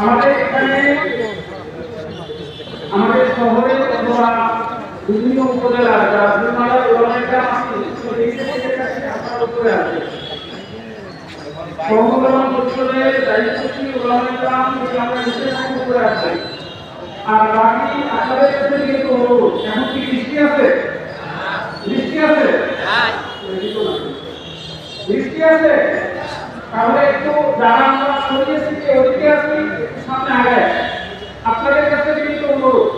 আমাদের এখানে আমাদের শহরে অথবা বিভিন্ন উপজেলার যারা বিমানের ওলামের আছে সেই থেকে কাছে আপনার উপরে আছে। সংগ্রাম অঞ্চলের দায়িত্বশীল ওলামের কাম বিশেষ উপরে আছে। আর বাকি আপনাদের কাছে কিন্তু অনুরোধ এখন কি বৃষ্টি আছে? বৃষ্টি আছে? বৃষ্টি আছে? তাহলে একটু যারা আমরা সরিয়েছি যে ওদিকে আছি সামনে আগে আপনাদের কাছে কিন্তু অনুরোধ,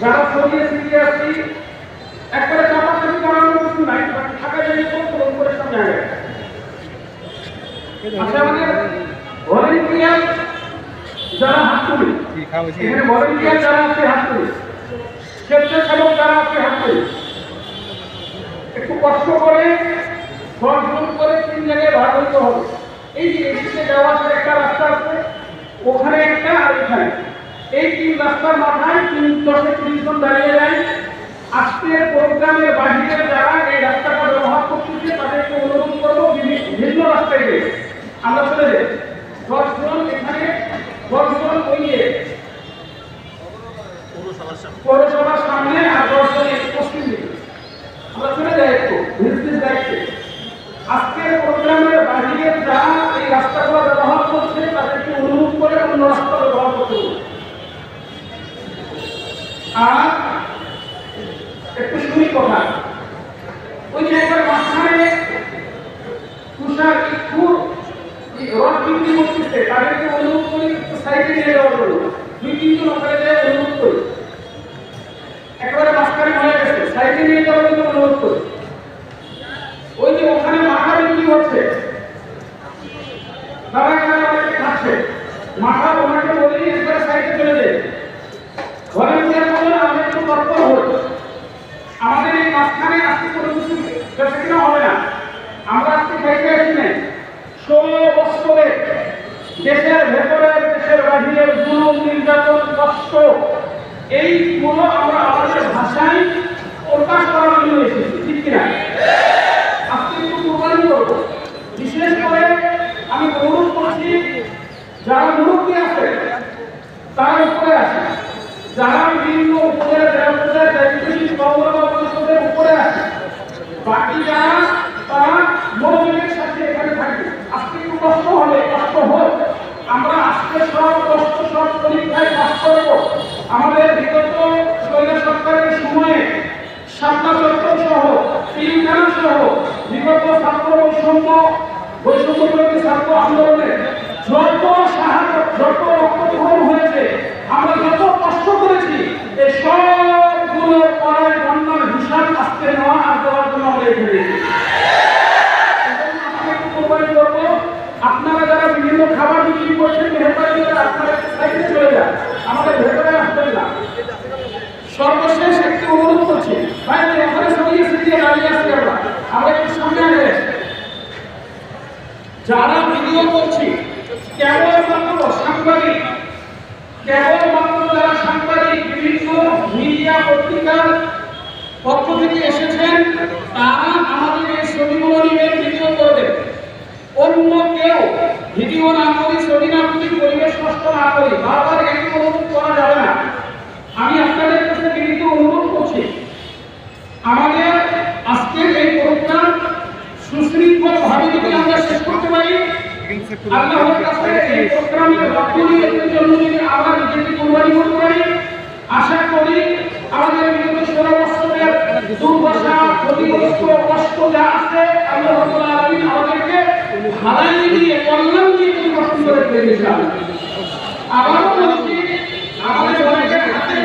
যারা সরিয়ে সিটিয়ে আছি একবারে চাপাচাপি করানোর কিছু নাই থাকা যায় কোনো করে সামনে আগে আচ্ছা আমাদের ভলেন্টিয়ার যারা হাত তুলি যারা আছে হাত তুলি স্বেচ্ছাসেবক যারা আছে হাত একটু কষ্ট করে তিন জায়গায় ভাগ হইতে হবে। এই যে এদিকে যাওয়া একটা রাস্তা আছে, ওখানে একটা আর এখানে। এই তিন রাস্তার মাথায় তিন দশে তিরিশ জন দাঁড়িয়ে যায়। আজকের প্রোগ্রামের বাহিরে যারা এই রাস্তাটা ব্যবহার করতেছে, তাদেরকে অনুরোধ করব ভিন্ন রাস্তায় গিয়ে আমরা চলে যাই। দশ জন এখানে দশ জন ওই পৌরসভার সামনে আর দশ জন এই পশ্চিম দিকে আমরা চলে যাই একটু নির্দিষ্ট দায়িত্বে আজকের প্রোগ্রামের বাহিরে যারা এই রাস্তাগুলো ব্যবহার করছে, তাদেরকে অনুরোধ করে অন্য রাস্তা ব্যবহার করতে আর একটু শুনি কথা। ওই যে মাঝখানে তুষার একটু রড বিক্রি করতেছে, তাদেরকে অনুরোধ করি একটু সাইডে নিয়ে যাওয়ার জন্য দুই তিনজন ওখানে যায় অনুরোধ করি। একেবারে মাঝখানে হয়ে গেছে, সাইডে নিয়ে যাওয়ার জন্য অনুরোধ করি। ওই যে ওখানে মাথা বিক্রি হচ্ছে। তারা মাথা ওনাকে বলি একবার সাইডে চলে যায়। ভলেন্টিয়ার বলে আমরা একটু তৎপর হই আমাদের এই মাঝখানে আজকে কোনো কিছু বেশি হবে না। আমরা আজকে খাইতে আসি নাই। ষোলো বছরে দেশের ভেতরে দেশের বাহিরে জুলুম নির্যাতন, কষ্ট এইগুলো আমরা আমাদের ভাষায় প্রকাশ করার জন্য এসেছি, ঠিক কিনা আজকে একটু কোরবানি করব বিশেষ করে আমি অনুরোধ করছি যারা মুরব্বী আছে তারা উপরে আছে যারা বিভিন্ন উপজেলা জেলা পর্যায়ে দায়িত্বশীল কর্মকর্তা পরিষদের উপরে আছে বাকি যারা তারা মনোযোগের সাথে এখানে থাকবে আজকে একটু কষ্ট হবে কষ্ট হোক আমরা আজকে সব কষ্ট পরীক্ষায় পাস করব। আমাদের বিগত শৈল সরকারের সময়ে সাতটা চত্বর সহ, তিনখানা সহ বিগত ছাত্র বৈষম্য বৈষম্য বিরোধী ছাত্র আন্দোলনে যত সাহায্য, যত রক্তক্ষরণ হয়েছে, আমরা যত কষ্ট করেছি এই সবগুলো করার বন্যার হিসাব আজকে নেওয়া আর দেওয়ার জন্য আমরা এখানে এসেছি। এজন্য আজকে একটু কোরবানি করব। আপনারা যারা বিভিন্ন খাবার বিক্রি করছেন মেহরবানি করে আপনারা একটু সাইডে চলে যান আমাদের ভেতরে আসবেন না সর্বশেষ একটি অনুরোধ করছি ভাই আমি ওখানে সরিয়ে সিটিয়ে দাঁড়িয়ে আছি আমরা আমরা একটু সামনে আগে যারা ভিডিও করছি কেবলমাত্র সাংবাদিক কেবলমাত্র যারা সাংবাদিক বিভিন্ন মিডিয়া পত্রিকার পক্ষ থেকে এসেছেন তারা আমাদের এই ছবিগুলো নিয়ে ভিডিও করবেন। অন্য কেউ ভিডিও না করি ছবি না করি পরিবেশ নষ্ট না করি বারবার একই অনুরোধ করা যাবে না। আমি আপনাদের কাছে বিনীত অনুরোধ করছি, আমাদের আজকের এই প্রোগ্রাম সুশৃঙ্খল ভাবে যদি আমরা শেষ করতে পারি, আল্লাহর কাছে এই প্রোগ্রামের লক্ষ্য নিয়ে জন্য যদি আমরা নিজেকে কোরবানি করতে পারি আশা করি আমাদের বিগত ষোলো বছরের দুর্দশা, ক্ষতিগ্রস্ত কষ্ট যা আছে, আল্লাহ আলামিন আমাদেরকে ভালাই দিয়ে কল্যাণ দিয়ে পরিবর্তন করে দিয়েছেন আবারও বলছি, আমাদের অনেকের হাতে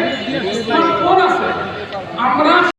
স্মার্টফোন আছে। আমরা